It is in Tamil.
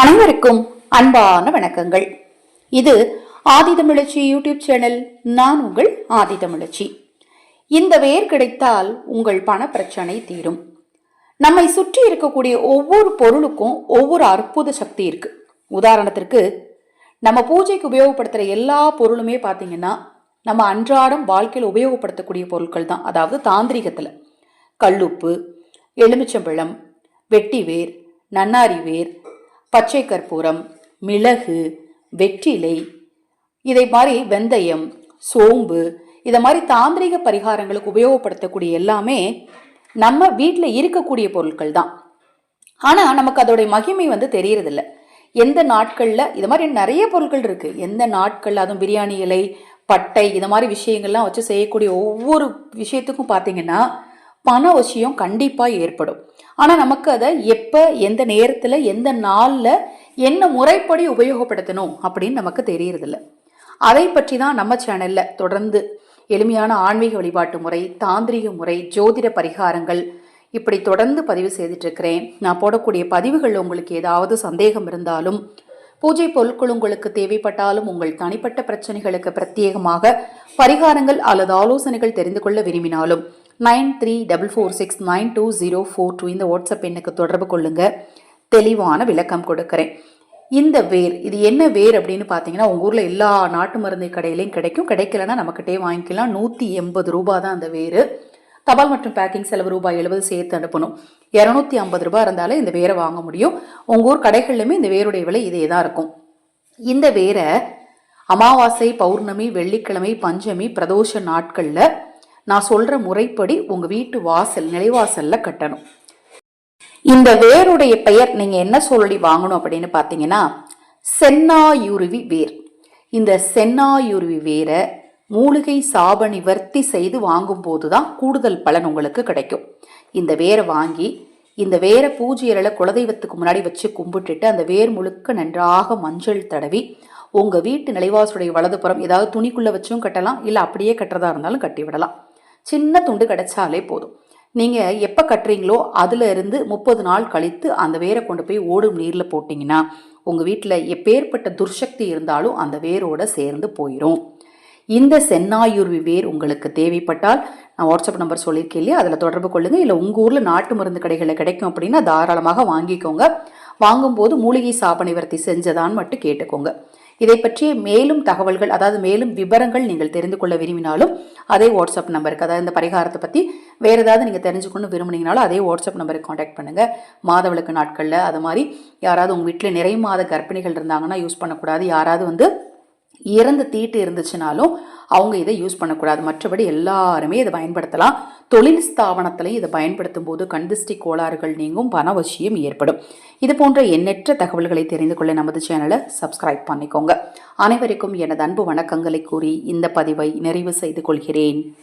அனைவருக்கும் அன்பான வணக்கங்கள். இது ஆதிதமிழச்சி யூடியூப் சேனல் நான் உங்கள் ஆதிதமிழச்சி இந்த வேர் கிடைத்தால் உங்கள் பண பிரச்சனை தீரும். நம்மை சுற்றி இருக்கக்கூடிய ஒவ்வொரு பொருளுக்கும் ஒவ்வொரு அற்புத சக்தி இருக்கு. உதாரணத்திற்கு நம்ம பூஜைக்கு உபயோகப்படுத்துகிற எல்லா பொருளுமே பார்த்தீங்கன்னா நம்ம அன்றாடம் வாழ்க்கையில் உபயோகப்படுத்தக்கூடிய பொருட்கள் தான். அதாவது தாந்திரிகத்தில். கல்லுப்பு எலுமிச்சம்பழம் வெட்டிவேர் நன்னாரி வேர் பச்சை கற்பூரம் மிளகு வெற்றிலை இதை மாதிரி வெந்தயம் சோம்பு இதை மாதிரி தாந்திரிக பரிகாரங்களுக்கு உபயோகப்படுத்தக்கூடிய எல்லாமே நம்ம வீட்டில் இருக்கக்கூடிய பொருட்கள் தான். ஆனால் நமக்கு அதோடைய மகிமை வந்து தெரியறதில்ல. எந்த நாட்களில் இது மாதிரி நிறைய பொருட்கள் இருக்குது எந்த நாட்கள் அதுவும் பிரியாணி இலை பட்டை இது மாதிரி விஷயங்கள்லாம் வச்சு செய்யக்கூடிய ஒவ்வொரு விஷயத்துக்கும் பார்த்தீங்கன்னா பண விஷயம் கண்டிப்பாக ஏற்படும். ஆனால் நமக்கு அதை எப்போ எந்த நேரத்தில் எந்த நாளில் என்ன முறைப்படி உபயோகப்படுத்தணும் அப்படின்னு நமக்கு தெரியறதில்ல. அதை பற்றி தான் நம்ம சேனலில் தொடர்ந்து எளிமையான ஆன்மீக வழிபாட்டு முறை தாந்திரிக முறை ஜோதிட பரிகாரங்கள் இப்படி தொடர்ந்து பதிவு செய்துட்டு இருக்கிறேன். நான் போடக்கூடிய பதிவுகள் உங்களுக்கு ஏதாவது சந்தேகம் இருந்தாலும் பூஜை பொருட்கள் உங்களுக்கு தேவைப்பட்டாலும் உங்கள் தனிப்பட்ட பிரச்சனைகளுக்கு பிரத்யேகமாக பரிகாரங்கள் அல்லது ஆலோசனைகள் தெரிந்து கொள்ள விரும்பினாலும் nine three double four six nine two zero four two இந்த வாட்ஸ்அப் எண்ணுக்கு தொடர்பு கொள்ளுங்க. தெளிவான விளக்கம் கொடுக்குறேன். இந்த வேர் இது என்ன வேர் அப்படின்னு பார்த்தீங்கன்னா உங்கள் ஊரில் எல்லா நாட்டு மருந்து கடையிலையும் கிடைக்கும். கிடைக்கலன்னா நம்மக்கிட்டே வாங்கிக்கலாம். நூற்றி எண்பது ரூபா தான் அந்த வேர். தபால் மற்றும் பேக்கிங் செலவு ரூபாய் எழுபது சேர்த்து அனுப்பணும். இரநூத்தி ஐம்பது ரூபாய் இருந்தாலே இந்த வேரை வாங்க முடியும். உங்கள் ஊர் கடைகள்லையுமே இந்த வேருடைய விலை இதே தான் இருக்கும். இந்த வேரை அமாவாசை பௌர்ணமி வெள்ளிக்கிழமை பஞ்சமி பிரதோஷ நாட்களில் நான் சொல்கிற முறைப்படி உங்கள் வீட்டு வாசல் நிலைவாசலில் கட்டணும். இந்த வேருடைய பெயர் நீங்கள் என்ன சொல்லி வாங்கணும் அப்படின்னு பார்த்தீங்கன்னா சென்னாயுருவி வேர். இந்த சென்னாயுருவி வேரை மூலிகை சாப நிவர்த்தி செய்து வாங்கும்போது தான் கூடுதல் பலன் உங்களுக்கு கிடைக்கும். இந்த வேரை வாங்கி இந்த வேரை பூஜையரில் குலதெய்வத்துக்கு முன்னாடி வச்சு கும்பிட்டுட்டு அந்த வேர் முழுக்க நன்றாக மஞ்சள் தடவி உங்கள் வீட்டு நிலைவாசுடைய வலதுபுறம் ஏதாவது துணிக்குள்ளே வச்சும் கட்டலாம் இல்லை அப்படியே கட்டுறதா இருந்தாலும் கட்டி விடலாம். சின்ன துண்டு கிடைச்சாலே போதும். நீங்கள் எப்போ கட்டுறீங்களோ அதில் இருந்து முப்பது நாள் கழித்து அந்த வேரை கொண்டு போய் ஓடும் நீரில் போட்டிங்கன்னா உங்கள் வீட்டில் எப்பேற்பட்ட துர்சக்தி இருந்தாலும் அந்த வேரோட சேர்ந்து போயிடும் இந்த சென்னாயுருவி வேர் உங்களுக்கு தேவைப்பட்டால் நான் வாட்ஸ்அப் நம்பர் சொல்லியிருக்கேன் இல்லையா? அதில் தொடர்பு கொள்ளுங்கள் இல்லை உங்கள் ஊரில் நாட்டு மருந்து கடைகளில் கிடைக்கும் அப்படின்னா தாராளமாக வாங்கிக்கோங்க. வாங்கும்போது மூலிகை சாப வர்த்தி செஞ்சதான்னு மட்டும் கேட்டுக்கோங்க. இதை பற்றிய மேலும் தகவல்கள் அதாவது மேலும் விவரங்கள் நீங்கள் தெரிந்து கொள்ள விரும்பினாலும் அதே வாட்ஸ்அப் நம்பருக்கு அதாவது இந்த பரிகாரத்தை பற்றி வேறு ஏதாவது நீங்கள் தெரிஞ்சுக்கணும் விரும்புனீங்கனாலும் அதே வாட்ஸ்அப் நம்பருக்கு காண்டாக்ட் பண்ணுங்கள் மாதவிளக்கு நாட்களில் அது மாதிரி யாராவது உங்கள் வீட்டில் நிறை மாத கர்ப்பிணிகள் இருந்தாங்கன்னா யூஸ் பண்ணக்கூடாது. யாராவது வந்து இறந்து தீட்டு இருந்துச்சுனாலும் அவங்க இதை யூஸ் பண்ணக்கூடாது. மற்றபடி எல்லாருமே இதை பயன்படுத்தலாம். தொழில் ஸ்தாபனத்திலையும் இதை பயன்படுத்தும் போது கண்திஷ்டி கோளாறுகள் நீங்கும் பணவசியம் ஏற்படும். இது போன்ற எண்ணற்ற தகவல்களை தெரிந்து கொள்ள நமது சேனலை சப்ஸ்கிரைப் பண்ணிக்கோங்க. அனைவருக்கும் எனது அன்பு வணக்கங்களை கூறி இந்த பதிவை நிறைவு செய்து கொள்கிறேன்.